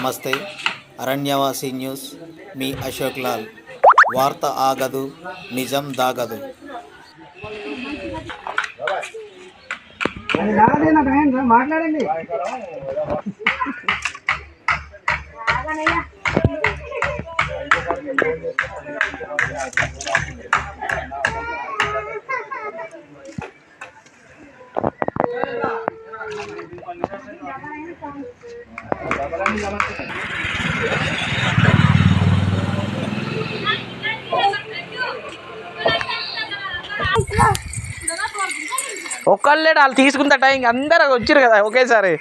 నమస్తే. అరణ్యవాసి న్యూస్. మీ అశోక్ లాల్. వార్త ఆగదు నిజం దాగదు. మాట్లాడండి. ఒక్కళ్ళే వాళ్ళు తీసుకుందట టైం అందరూ వచ్చారు కదా ఒకేసారి.